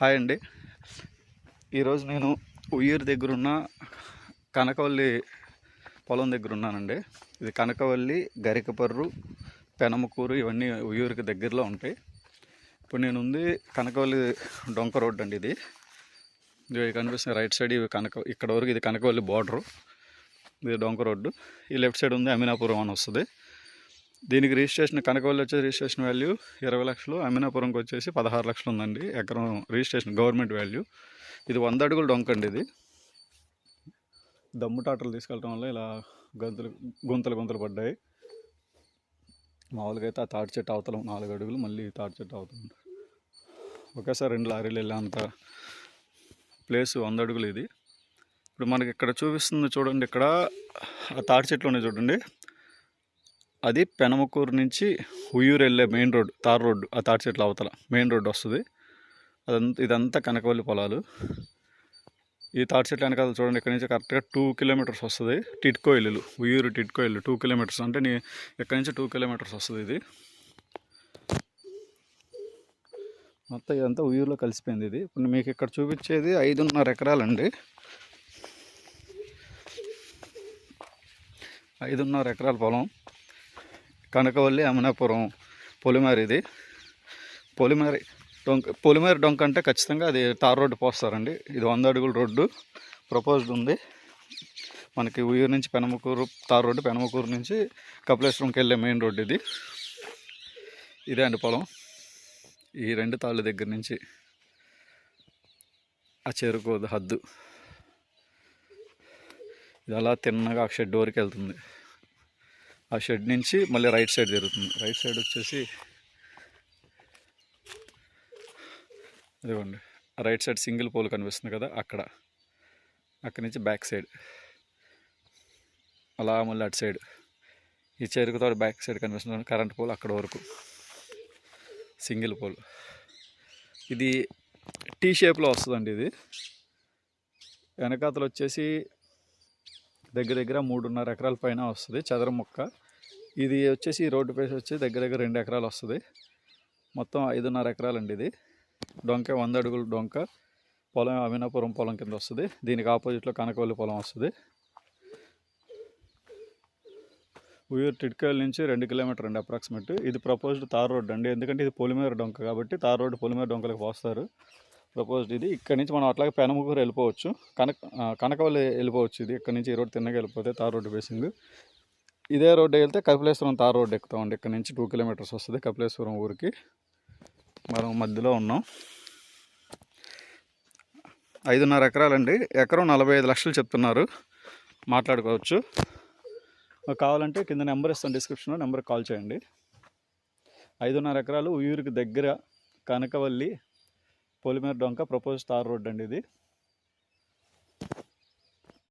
Hi అండి. ఈరోజు నేను ఉయ్యూరు దగ్గర ఉన్న కనకవల్లి పొలం దగ్గర ఉన్నానండి ఇది కనకవల్లి గరికపర్రు పెనమకూరు ఇవన్నీ ఉయ్యూరుకి దగ్గరలో ఉంటాయి. ఇప్పుడు నేను ఉంది కనకవల్లి డొంక రోడ్ అండి ఇది. ఇది కనిపిస్తుంది రైట్ సైడ్ ఇవి కనక ఇక్కడ వరకు ఇది కనకవల్లి బార్డరు. ఇది డొంక రోడ్డు. ఈ లెఫ్ట్ సైడ్ ఉంది అమీనాపురం అని వస్తుంది. దీనికి రిజిస్ట్రేషన్ కనకవల్లి వచ్చే రిజిస్ట్రేషన్ వాల్యూ ఇరవై లక్షలు అమినాపురంకి వచ్చేసి పదహారు లక్షలు ఉందండి. ఎకరం రిజిస్ట్రేషన్ గవర్నమెంట్ వాల్యూ. ఇది వంద అడుగులు డొంకండి ఇది. దమ్ము టాటలు తీసుకెళ్ళటం వల్ల ఇలా గంతులు గుంతలు గుంతలు పడ్డాయి. మామూలుగా అయితే ఆ తాటి చెట్టు అవతల నాలుగు అడుగులు మళ్ళీ తాటి చెట్టు అవతల ఒకేసారి రెండు లారీలు వెళ్ళేంత ప్లేస్ వంద అడుగులు ఇది. ఇప్పుడు మనకి ఇక్కడ చూపిస్తుంది చూడండి ఇక్కడ ఆ తాటి చెట్లు ఉన్నాయి చూడండి. అది పెనమకూరు నుంచి ఉయ్యూరు వెళ్ళే మెయిన్ రోడ్ తార్ రోడ్డు ఆ తాటి చెట్ల అవతల మెయిన్ రోడ్డు వస్తుంది. అదంతా ఇదంతా కనకవల్లి పొలాలు. ఈ తాటి చెట్ల వెనకాల చూడండి ఇక్కడ నుంచి కరెక్ట్గా టూ కిలోమీటర్స్ వస్తుంది. టిట్కో ఇల్లులు ఉయ్యూరు టిట్కో ఇల్లు టూ కిలోమీటర్స్. అంటే నీ ఎక్కడి నుంచి టూ కిలోమీటర్స్ వస్తుంది ఇది. మొత్తం ఇదంతా ఉయ్యూరులో కలిసిపోయింది ఇది. ఇప్పుడు మీకు ఇక్కడ చూపించేది ఐదున్నర ఎకరాలండి. ఐదున్నర ఎకరాల పొలం. కనకవల్లి అమనాపురం పొలిమేర ఇది. పొలిమేర డొంక పొలిమేర డొంక అంటే ఖచ్చితంగా అది తార్ రోడ్డు పోస్తారండి. ఇది వంద అడుగుల రోడ్డు. ప్రపోజ్డ్ ఉంది. మనకి ఉయ్యూరు నుంచి పెనమకూరు తార్ రోడ్డు పెనమకూరు నుంచి కపిలేశ్వరంకి వెళ్ళే మెయిన్ రోడ్డు ఇది. ఇదే అండి పొలం. ఈ రెండు తాళ్ళ దగ్గర నుంచి ఆ చెరుకు హద్దు. ఇది అలా తిన్నగా ఆ షెడ్ వరకు వెళ్తుంది. ఆ షెడ్ నుంచి మళ్ళీ రైట్ సైడ్ జరుగుతుంది. రైట్ సైడ్ వచ్చేసి అదిగోండి రైట్ సైడ్ సింగిల్ పోల్ కనిపిస్తుంది కదా అక్కడ. అక్కడి నుంచి బ్యాక్ సైడ్. అలా మళ్ళీ అటు సైడ్. ఈ చెరుకుతో బ్యాక్ సైడ్ కనిపిస్తుంది. కరెంట్ పోల్ అక్కడ వరకు. Single pole. ఇది టీ షేప్లో వస్తుందండి ఇది. వెనకాతలు వచ్చేసి దగ్గర దగ్గర మూడున్నర ఎకరాల పైన వస్తుంది చదరం మొక్క. ఇది వచ్చేసి రోడ్డు పేస్ వచ్చి దగ్గర దగ్గర రెండు ఎకరాలు వస్తుంది. మొత్తం ఐదున్నర ఎకరాలండి ఇది. డొంక వంద అడుగుల డొంక. పొలం అమినాపురం పొలం కింద వస్తుంది. దీనికి ఆపోజిట్లో కనకవల్లి పొలం వస్తుంది. ఉయ్యూరు టిడ్కాయల నుంచి రెండు కిలోమీటర్ అండి అప్రాక్సిమేట్. ఇది ప్రపోజ్డ్ తార్ రోడ్ అండి. ఎందుకంటే ఇది పొలిమేర డొంక కాబట్టి తార్ రోడ్డు పొలిమేర డొంకలకు పోస్తారు. ప్రపోజ్డ్ ఇది. ఇక్కడ నుంచి మనం అట్లాగే పెనమకూరు వెళ్ళిపోవచ్చు. కనక కనకవల్లి వెళ్ళిపోవచ్చు ఇది. ఇక్కడ నుంచి ఈ రోడ్ తిన్నగా వెళ్ళిపోతే తార్ రోడ్డు బేసింగ్. ఇదే రోడ్డు వెళ్తే కపిలేశ్వరం తార్ రోడ్డు ఎక్కుతామండి ఇక్కడ నుంచి టూ కిలోమీటర్స్ వస్తుంది కపిలేశ్వరం ఊరికి. మనం మధ్యలో ఉన్నాం. ఐదున్నర ఎకరాలండి. ఎకరం నలభై ఐదు లక్షలు చెప్తున్నారు. మాట్లాడుకోవచ్చు. కావాలంటే కింద నెంబర్ ఇస్తాను డిస్క్రిప్షన్లో. నెంబర్కి కాల్ చేయండి. ఐదున్నర ఎకరాలు ఊరికి దగ్గర కనకవల్లి పొలిమేర డొంక ప్రపోజ్ తార్ రోడ్ అండి ఇది.